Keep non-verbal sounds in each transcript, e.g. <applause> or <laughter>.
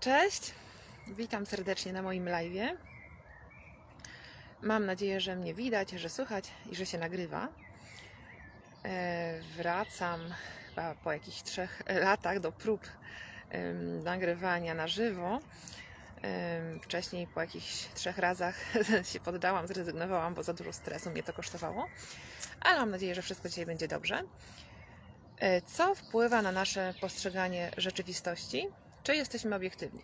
Cześć, witam serdecznie na moim live. Mam nadzieję, że mnie widać, że słychać i że się nagrywa. E, Wracam po jakichś trzech latach do prób nagrywania na żywo. Wcześniej po jakichś trzech razach <laughs> się poddałam, zrezygnowałam, bo za dużo stresu mnie to kosztowało. Ale mam nadzieję, że wszystko dzisiaj będzie dobrze. E, Co wpływa na nasze postrzeganie rzeczywistości? Czy jesteśmy obiektywni?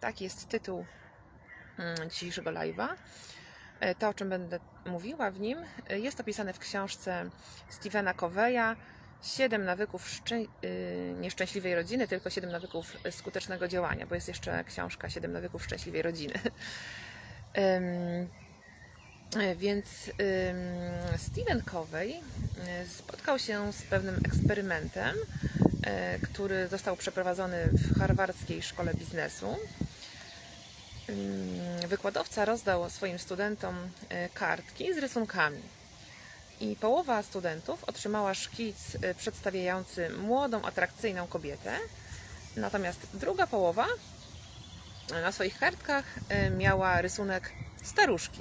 Taki jest tytuł mm, dzisiejszego live'a. E, To, o czym będę mówiła w nim, e, jest opisane w książce Stevena Coveya Siedem nawyków y, nieszczęśliwej rodziny, tylko siedem nawyków skutecznego działania, bo jest jeszcze książka Siedem nawyków szczęśliwej rodziny. <laughs> E, Więc Stephen Covey y, spotkał się z pewnym eksperymentem, który został przeprowadzony w harwardzkiej szkole biznesu. Ym, Wykładowca rozdał swoim studentom e, kartki z rysunkami. I połowa studentów otrzymała szkic e, przedstawiający młodą, atrakcyjną kobietę, natomiast druga połowa e, na swoich kartkach e, miała rysunek staruszki.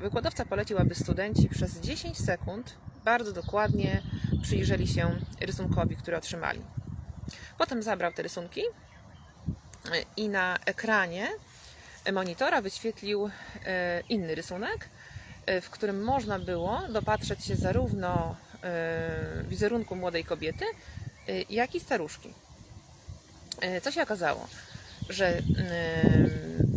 Wykładowca polecił, aby studenci przez 10 sekund bardzo dokładnie przyjrzeli się rysunkowi, który otrzymali. Potem zabrał te rysunki i na ekranie monitora wyświetlił y, inny rysunek, y, w którym można było dopatrzeć się zarówno y, wizerunku młodej kobiety, jak i staruszki. Co się okazało? Że y,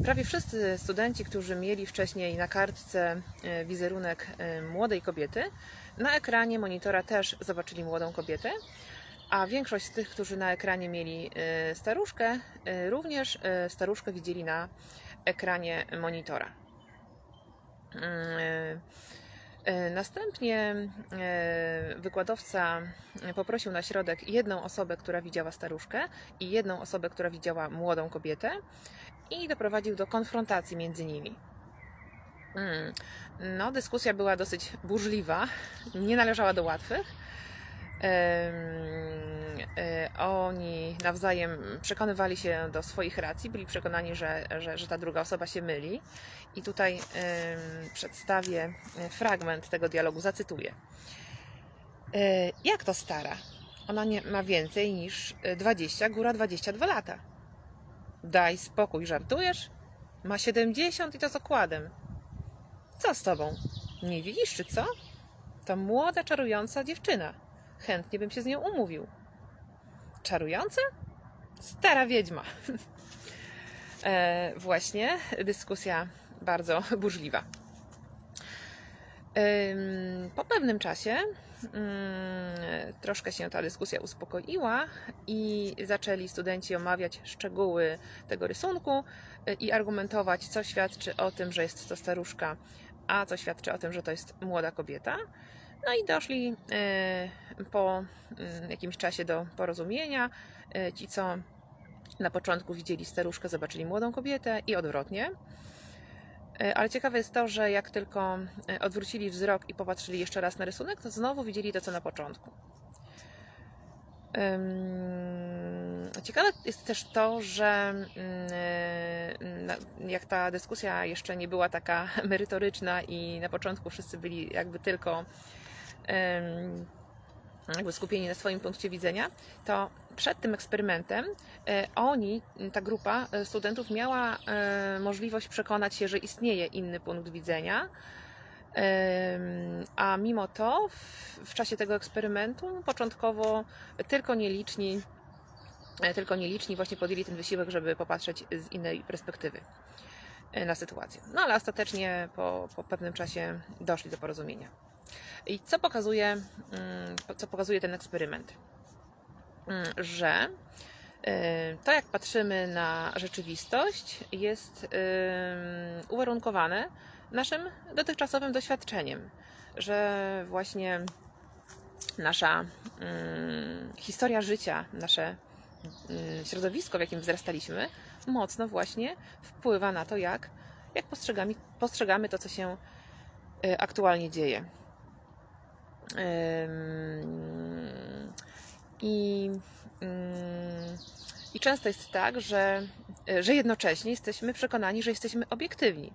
prawie wszyscy studenci, którzy mieli wcześniej na kartce y, wizerunek y, młodej kobiety, na ekranie monitora też zobaczyli młodą kobietę, a większość z tych, którzy na ekranie mieli y, staruszkę, również staruszkę widzieli na ekranie monitora. Y, Następnie wykładowca poprosił na środek jedną osobę, która widziała staruszkę i jedną osobę, która widziała młodą kobietę i doprowadził do konfrontacji między nimi. Mm. No, dyskusja była dosyć burzliwa, nie należała do łatwych. E, Oni nawzajem przekonywali się do swoich racji, byli przekonani, że, że, że ta druga osoba się myli. I tutaj przedstawię fragment tego dialogu, zacytuję. E, Jak to stara? Ona nie ma więcej niż e, 20, góra 22 lata. Daj spokój, żartujesz? Ma 70 i to z okładem. Co z tobą? Nie widzisz, czy co? To młoda, czarująca dziewczyna. Chętnie bym się z nią umówił. Czarująca? Stara wiedźma. <laughs> e, właśnie dyskusja bardzo burzliwa. Po pewnym czasie ym, troszkę się ta dyskusja uspokoiła i zaczęli studenci omawiać szczegóły tego rysunku y, i argumentować, co świadczy o tym, że jest to staruszka, a co świadczy o tym, że to jest młoda kobieta. No i doszli y, po y, jakimś czasie do porozumienia. Y, Ci, co na początku widzieli staruszkę, zobaczyli młodą kobietę i odwrotnie. Y, Ale ciekawe jest to, że jak tylko y, odwrócili wzrok i popatrzyli jeszcze raz na rysunek, to znowu widzieli to, co na początku. Ciekawe jest też to, że ym, na- jak ta dyskusja jeszcze nie była taka <laughs> merytoryczna i na początku wszyscy byli jakby tylko jakby skupieni na swoim punkcie widzenia, to przed tym eksperymentem e, oni, ta grupa e, studentów miała e, możliwość przekonać się, że istnieje inny punkt widzenia. A mimo to w, czasie tego eksperymentu początkowo tylko nieliczni, tylko nieliczni właśnie podjęli ten wysiłek, żeby popatrzeć z innej perspektywy na sytuację. No ale ostatecznie po, po pewnym czasie doszli do porozumienia. I co pokazuje, mm, co pokazuje ten eksperyment? Że y, to, jak patrzymy na rzeczywistość, jest ym, uwarunkowane naszym dotychczasowym doświadczeniem, że właśnie nasza ym, historia życia, nasze środowisko, w jakim wzrastaliśmy, mocno właśnie wpływa na to, jak, jak postrzegamy, postrzegamy to, co się y, aktualnie dzieje. I, mm, I często jest tak, że, że jednocześnie jesteśmy przekonani, że jesteśmy obiektywni.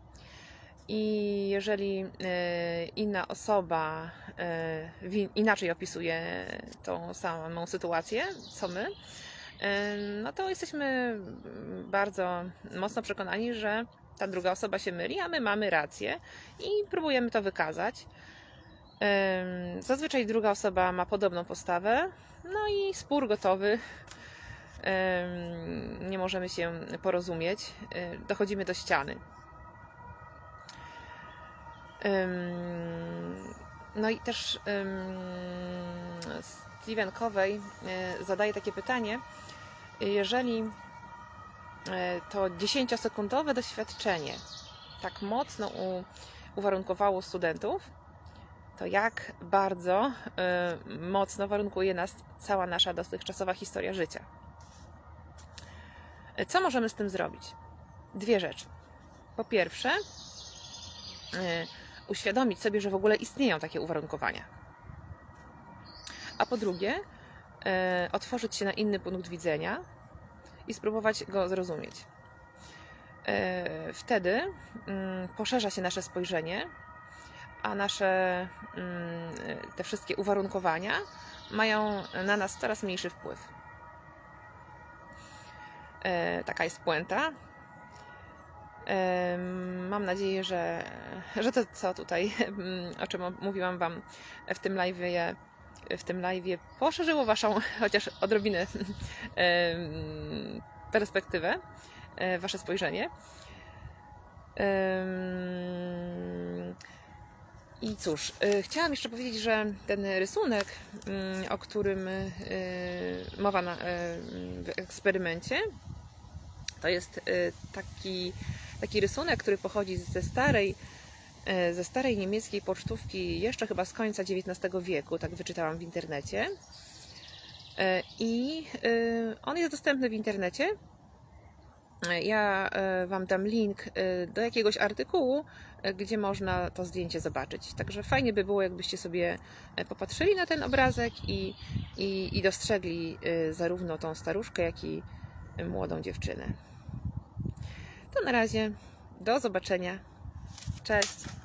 I jeżeli e, inna osoba e, inaczej opisuje tą samą sytuację, co my, e, no to jesteśmy bardzo mocno przekonani, że ta druga osoba się myli, a my mamy rację i próbujemy to wykazać. Zazwyczaj druga osoba ma podobną postawę, no i spór gotowy. Nie możemy się porozumieć, dochodzimy do ściany. No i też em, Stephen Covey zadaje takie pytanie, jeżeli e, to 10-sekundowe doświadczenie tak mocno uwarunkowało studentów, to jak bardzo e, mocno warunkuje nas cała nasza dotychczasowa historia życia. E, Co możemy z tym zrobić? Dwie rzeczy. Po pierwsze, e, uświadomić sobie, że w ogóle istnieją takie uwarunkowania. A po drugie, e, otworzyć się na inny punkt widzenia i spróbować go zrozumieć. E, Wtedy mm, poszerza się nasze spojrzenie, a nasze mm, te wszystkie uwarunkowania mają na nas coraz mniejszy wpływ. E, Taka jest puenta. Em, Mam nadzieję, że, że to, co tutaj, mm, o czym mówiłam Wam w tym live, w tym live poszerzyło Waszą chociaż odrobinę em, perspektywę, e, Wasze spojrzenie. I cóż, e, chciałam jeszcze powiedzieć, że ten rysunek, mm, o którym e, mowa na, e, w eksperymencie, to jest taki, taki rysunek, który pochodzi ze starej, ze starej niemieckiej pocztówki, jeszcze chyba z końca XIX wieku, tak wyczytałam w internecie. I on jest dostępny w internecie. Ja e, Wam dam link e, do jakiegoś artykułu, e, gdzie można to zdjęcie zobaczyć. Także fajnie by było, jakbyście sobie popatrzyli na ten obrazek i, i, i dostrzegli zarówno tą staruszkę, jak i młodą dziewczynę. To na razie. Do zobaczenia. Cześć.